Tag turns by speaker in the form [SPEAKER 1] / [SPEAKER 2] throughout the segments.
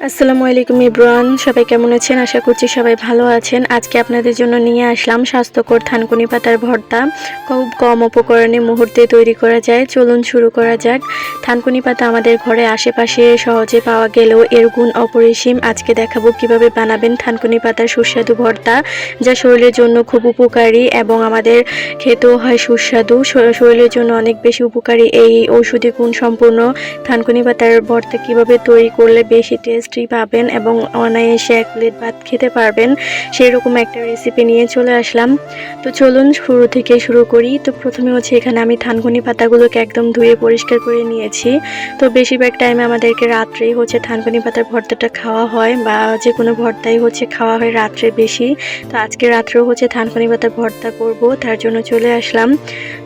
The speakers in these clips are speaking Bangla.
[SPEAKER 1] আসসালামু আলাইকুম ইব্রান, সবাই কেমন আছেন? আশা করছি সবাই ভালো আছেন। আজকে আপনাদের জন্য নিয়ে আসলাম স্বাস্থ্যকর থানকুনি পাতার ভর্তা। খুব কম উপকরণে মুহূর্তে তৈরি করা যায়। চলুন শুরু করা যাক। থানকুনি পাতা আমাদের ঘরে আশেপাশে সহজে পাওয়া গেলেও এর গুণ অপরিসীম। আজকে দেখাবো কীভাবে বানাবেন থানকুনি পাতার সুস্বাদু ভর্তা, যা শরীরের জন্য খুব উপকারী এবং আমাদের খেতেও হয় সুস্বাদু। শরীরের জন্য অনেক বেশি উপকারী। এই ঔষধি গুণ সম্পূর্ণ থানকুনি পাতার ভর্তা কীভাবে তৈরি করলে বেশি টেস্টি পাবেন এবং অনায়াসে এক প্লেট ভাত খেতে পারবেন। সেই রকম একটা রেসিপি নিয়ে চলে আসলাম। তো চলুন শুরু থেকে শুরু করি। তো প্রথমে হচ্ছে এখানে আমি থানকুনি পাতাগুলোকে একদম ধুয়ে পরিষ্কার করে নিয়েছি। তো বেশিরভাগ টাইমে আমাদেরকে রাত্রেই হচ্ছে থানকুনি পাতার ভর্তাটা খাওয়া হয় বা যে কোনো ভর্তাই হচ্ছে খাওয়া হয় রাত্রে বেশি। তো আজকে রাত্রেও হচ্ছে থানকুনি পাতার ভর্তা করব, তার জন্য চলে আসলাম।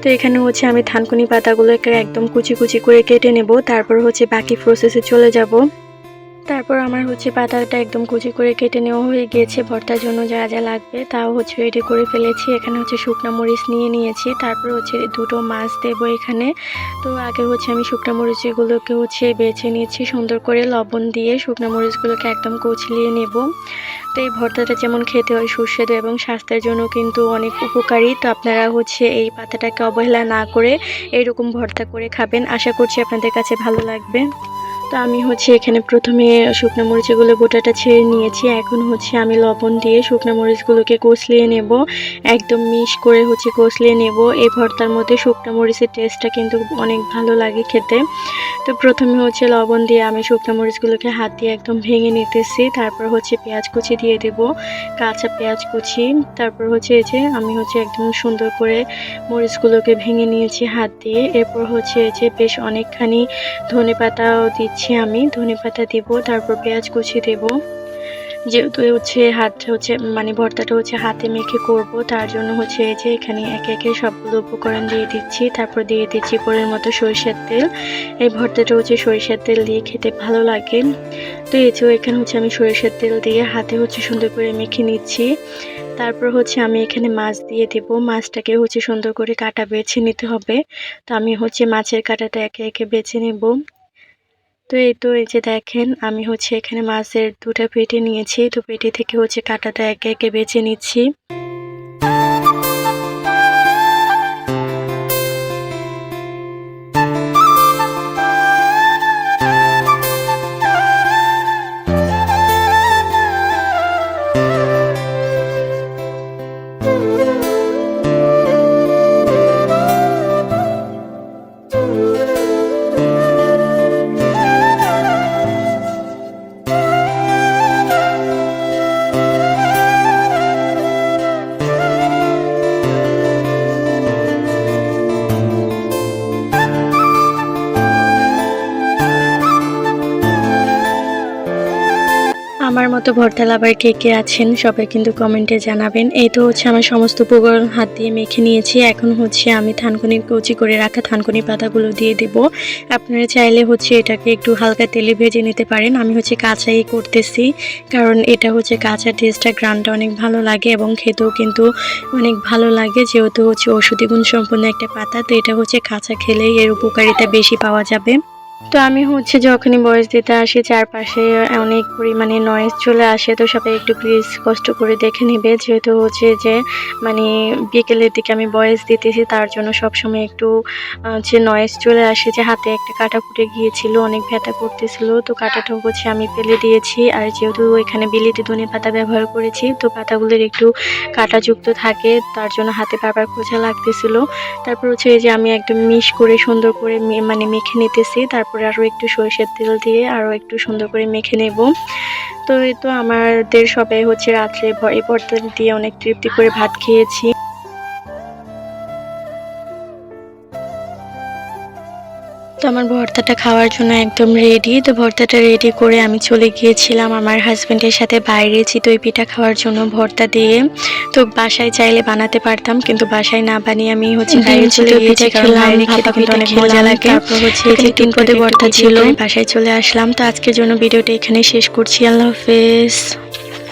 [SPEAKER 1] তো এখানে হচ্ছে আমি থানকুনি পাতাগুলোকে একদম কুচি কুচি করে কেটে নেব, তারপর হচ্ছে বাকি প্রসেসে চলে যাব। তারপর আমার হচ্ছে পাতাটা একদম কুচি করে কেটে নেওয়া হয়ে গিয়েছে। ভর্তার জন্য যা যা লাগবে তাও হচ্ছে রেডি করে ফেলেছি। এখানে হচ্ছে শুকনো মরিচ নিয়ে নিয়েছি। তারপর হচ্ছে দুটো মাছ দেবো এখানে। তো আগে হচ্ছে আমি শুকনো মরিচগুলোকে হচ্ছে বেছে নিয়েছি, সুন্দর করে লবণ দিয়ে শুকনো মরিচগুলোকে একদম কচলিয়ে নেব। তো এই ভর্তাটা যেমন খেতে হয় সুস্বাদু এবং স্বাস্থ্যের জন্য কিন্তু অনেক উপকারী। তো আপনারা হচ্ছে এই পাতাটাকে অবহেলা না করে এইরকম ভর্তা করে খাবেন। আশা করছি আপনাদের কাছে ভালো লাগবে। তো আমি হচ্ছে এখানে প্রথমে শুকনো মরিচগুলো গোটাটা ছেড়ে নিয়েছি। এখন হচ্ছে আমি লবণ দিয়ে শুকনো মরিচগুলোকে কষলিয়ে নেব। একদম মিশ করে হচ্ছে কষলিয়ে নেব। এই ভর্তার মধ্যে শুকনো মরিচের টেস্টটা কিন্তু অনেক ভালো লাগে খেতে। তো প্রথমে হচ্ছে লবণ দিয়ে আমি শুকনো মরিচগুলোকে হাত দিয়ে একদম ভেঙে নিতেছি। তারপর হচ্ছে পেঁয়াজ কুচি দিয়ে দেব, কাঁচা পেঁয়াজ কুচি। তারপর হচ্ছে এই যে আমি হচ্ছে একদম সুন্দর করে মরিচগুলোকে ভেঙে নিয়েছি হাত দিয়ে। এরপর হচ্ছে এই যে বেশ অনেকখানি ধনে পাতাও দিচ্ছি। আমি, ধনে পাতা দিব, তারপর পেঁয়াজ কুচি দেব। যেহেতু হচ্ছে হাত হচ্ছে মানে ভর্তাটা হচ্ছে হাতে মেখে করব, তার জন্য হচ্ছে এই যে এখানে একে একে সবগুলো উপকরণ দিয়ে দিচ্ছি। তারপর দিয়ে দিচ্ছি পরের মতো সরিষার তেল। এই ভর্তাটা হচ্ছে সরিষার তেল দিয়ে খেতে ভালো লাগে। তো এই যে এখানে হচ্ছে আমি সরিষার তেল দিয়ে হাতে হচ্ছে সুন্দর করে মেখে নিচ্ছি। তারপর হচ্ছে আমি এখানে মাছ দিয়ে দেব। মাছটাকে হচ্ছে সুন্দর করে কাটা বেছে নিতে হবে। তো আমি হচ্ছে মাছের কাঁটাটা একে একে বেছে নেব। তো এই তো এই যে দেখেন, আমি হচ্ছে এখানে মাছের দুটা পেটি নিয়েছি। তো পেটি থেকে হচ্ছে কাটাটা একে একে বেছে নিচ্ছি। মতো ভর্তা লাভার কে কে আছেন, সবাই কিন্তু কমেন্টে জানাবেন। এই তো হচ্ছে আমার সমস্ত উপকরণ হাত দিয়ে মেখে নিয়েছি। এখন হচ্ছে আমি থানকুনি কুচি করে রাখা থানকুনি পাতাগুলো দিয়ে দেব। আপনারা চাইলে হচ্ছে এটাকে একটু হালকা তেলে ভেজে নিতে পারেন। আমি হচ্ছে কাঁচাই করতেছি, কারণ এটা হচ্ছে কাঁচা টেস্টটা, গ্রানটা অনেক ভালো লাগে এবং খেতেও কিন্তু অনেক ভালো লাগে। যেহেতু হচ্ছে ওষুধি গুণ সম্পন্ন একটা পাতা, তো এটা হচ্ছে কাঁচা খেলেই এর উপকারিতা বেশি পাওয়া যাবে। তো আমি হচ্ছে যখনই বয়স দিতে আসি, চারপাশে অনেক পরিমাণে নয়েজ চলে আসে, তো সবাই একটু প্লিজ কষ্ট করে দেখে নেবে। যেহেতু হচ্ছে যে মানে বিকেলের দিকে আমি বয়স দিতেছি, তার জন্য সবসময় একটু হচ্ছে নয়েজ চলে আসে যে, হাতে একটা কাটা ফুটে গিয়েছিল, অনেক ব্যথা করতেছিল, তো কাটাটা হচ্ছে আমি ফেলে দিয়েছি। আর যেহেতু এখানে বিলিতি ধনে পাতা ব্যবহার করেছি, তো পাতাগুলোর একটু কাঁটাযুক্ত থাকে, তার জন্য হাতে বারবার খোঁজা লাগতেছিল। তারপর হচ্ছে যে, আমি একদম মিশ করে সুন্দর করে মানে মেখে নিতেছি, তারপরে আরও একটু সরষের তেল দিয়ে আরও একটু সুন্দর করে মেখে নেব। তো এই তো আমাদের সবাই হচ্ছে রাত্রে ভ- এই ভর্তা দিয়ে অনেক তৃপ্তি করে ভাত খেয়েছি। তো আমার ভর্তাটা খাওয়ার জন্য একদম রেডি তো ভর্তাটা রেডি করে আমি চলে গিয়েছিলাম আমার হাজব্যান্ডের সাথে বাইরে চিতই পিঠা খাওয়ার জন্য ভর্তা দিয়ে। তো বাসায় চাইলে বানাতে পারতাম কিন্তু বাসায় না বানিয়ে আমি হচ্ছে বাইরে চলে গিয়েছি খেতে কিন্তু অনেক মজা লাগে। তারপর হচ্ছে যে তিন পদে ভর্তা ছিল বাসায় চলে আসলাম। তো আজকের জন্য ভিডিওটা এখানে শেষ করছি আল্লাহ হাফেজ।